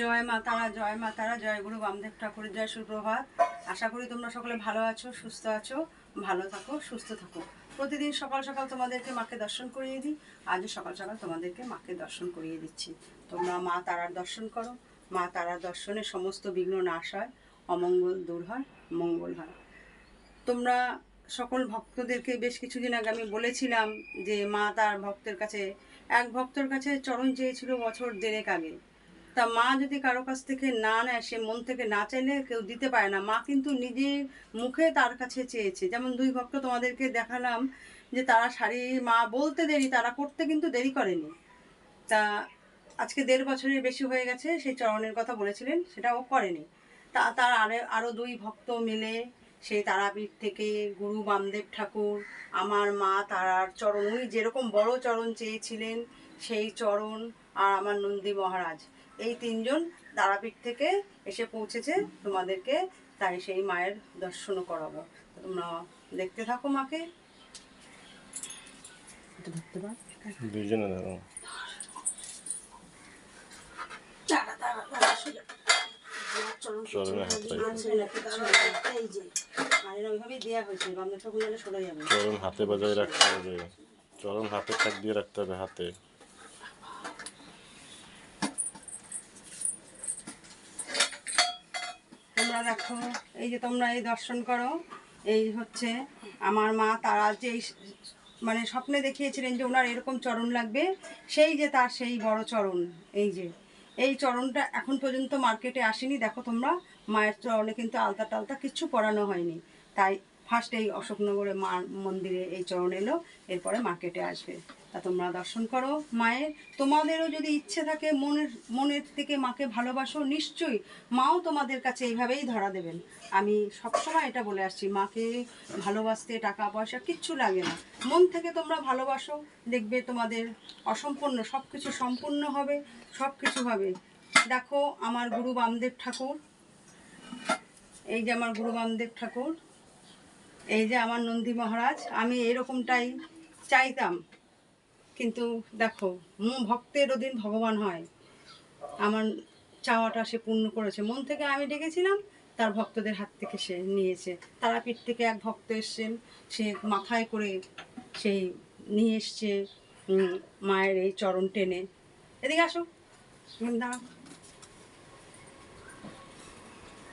জয় মা তারা, জয় মা তারা, জয় গুরু বামদেব ঠাকুরের জয় সুপ্রভাত। আশা করি তোমরা সকলে ভালো আছো, সুস্থ আছো, ভালো থাকো, সুস্থ থাকো। প্রতিদিন সকাল সকাল তোমাদেরকে মাকে দর্শন করিয়ে দিই, আজও সকাল সকাল তোমাদেরকে মাকে দর্শন করিয়ে দিচ্ছি। তোমরা মা তারার দর্শন করো, মা তারার দর্শনে সমস্ত বিঘ্ন নাশ হয়, অমঙ্গল দূর হয়, মঙ্গল হয়। তোমরা সকল ভক্তদেরকে বেশ কিছুদিন আগে আমি বলেছিলাম যে মা তার ভক্তের কাছে, এক ভক্তের কাছে চরণ চেয়েছিল বছর দেড়েক আগে। তা মা যদি কারও কাছ থেকে না নেয়, সে মন থেকে না চাইলে কেউ দিতে পারে না। মা কিন্তু নিজের মুখে তার কাছে চেয়েছে। যেমন দুই ভক্ত তোমাদেরকে দেখালাম যে তারা শাড়ি মা বলতে দেরি, তারা করতে কিন্তু দেরি করেনি। তা আজকে দেড় বছরের বেশি হয়ে গেছে, সেই চরণের কথা বলেছিলেন সেটা ও করেনি। তা তার আরে আরও দুই ভক্ত মিলে সেই তারাপীঠ থেকে গুরু বামদেব ঠাকুর, আমার মা তারার চরণ, উনি যেরকম বড় চরণ চেয়েছিলেন, সেই চরণ আর আমার নন্দী মহারাজ। এই তিনজন তারাপীঠ থেকে এসে পৌঁছেছে তোমাদেরকে তাই সেই মায়ের দর্শনও করাবো। তোমরা দেখতে থাকো মাকে। ধরো। চরণ হাতে বজায় রাখতে হবে। চরণ হাতে থাক দিয়ে রাখতে হবে হাতে। তোমরা দেখো, এই যে তোমরা এই দর্শন করো, এই হচ্ছে আমার মা, তারা যে মানে স্বপ্নে দেখিয়েছিলেন যে ওনার এরকম চরণ লাগবে, সেই যে তার সেই বড় চরণ, এই যে। এই চরণটা এখন পর্যন্ত মার্কেটে আসেনি, দেখো তোমরা, মায়ের চরণে কিন্তু আলতা টালতা কিছু পরানো হয়নি। তাই ফার্স্ট এই অশোকনগরে মা মন্দিরে এই চরণ এলো, এরপরে মার্কেটে আসবে। তা তোমরা দর্শন করো মায়ের। তোমাদেরও যদি ইচ্ছে থাকে মনের মনের থেকে মাকে ভালোবাসো, নিশ্চয়ই মাও তোমাদের কাছে এইভাবেই ধরা দেবেন। আমি সবসময় এটা বলে আসছি, মাকে ভালোবাসতে টাকা পয়সা কিচ্ছু লাগে না। মন থেকে তোমরা ভালোবাসো, দেখবে তোমাদের অসম্পূর্ণ সব কিছু সম্পূর্ণ হবে সব কিছু হবে। দেখো আমার গুরু বামদেব ঠাকুর, এই যে আমার গুরু বামদেব ঠাকুর এই যে আমার নন্দী মহারাজ, আমি এরকমটাই চাইতাম। কিন্তু দেখো ভক্তের অধীন ভগবান হয়। আমার চাওয়াটা সে পূর্ণ করেছে। মন থেকে আমি ডেকেছিলাম, তার ভক্তদের হাত থেকে সে নিয়েছে। তারাপীঠ থেকে এক ভক্ত এসছেন, সে মাথায় করে সেই নিয়ে এসছে মায়ের এই চরণ টেনে। এদিকে আসো। দাঁড়াও।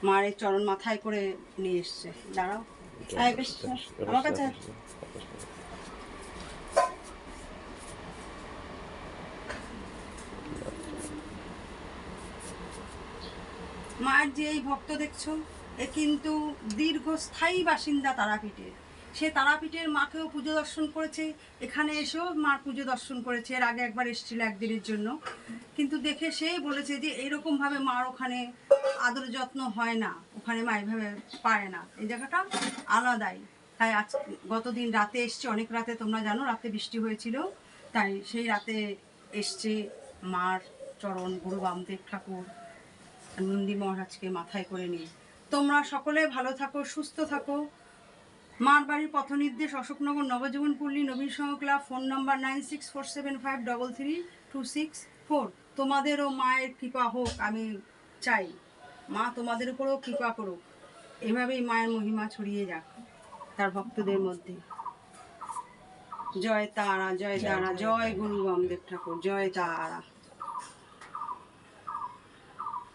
মায়ের চরণ মাথায় করে নিয়ে এসছে। দাঁড়াও। আমার কাছে আয়। যে এই ভক্ত দেখছ এ কিন্তু দীর্ঘস্থায়ী বাসিন্দা তারাপীঠের সে তারাপীঠের মাকেও পুজো দর্শন করেছে, এখানে এসেও মার পুজো দর্শন করেছে, এর আগে একবার এসেছিল একদিনের জন্য। কিন্তু দেখে সে বলেছে যে এরকমভাবে মার ওখানে আদর যত্ন হয় না, ওখানে মা এভাবে পায় না। এই জায়গাটা আলাদাই। তাই আজ গতদিন রাতে এসছে, অনেক রাতে তোমরা জানো, রাতে বৃষ্টি হয়েছিল, তাই সেই রাতে এসছে মার চরণ, গুরু বামদেব ঠাকুর, নন্দী মহারাজকে মাথায় করে নিয়ে। তোমরা সকলে ভালো থাকো, সুস্থ থাকো। মার বাড়ির পথ নির্দেশ Ashoknagar Nabajiban Palli Nabin Sangha club phone number nine six four seven five double three two six four. তোমাদেরও মায়ের কৃপা হোক আমি চাই। মা তোমাদের উপরেও কৃপা করুক। এভাবেই মায়ের মহিমা ছড়িয়ে যাক তার ভক্তদের মধ্যে। জয় তারা জয় তারা জয় গুরু বামদেব ঠাকুর জয় তারা।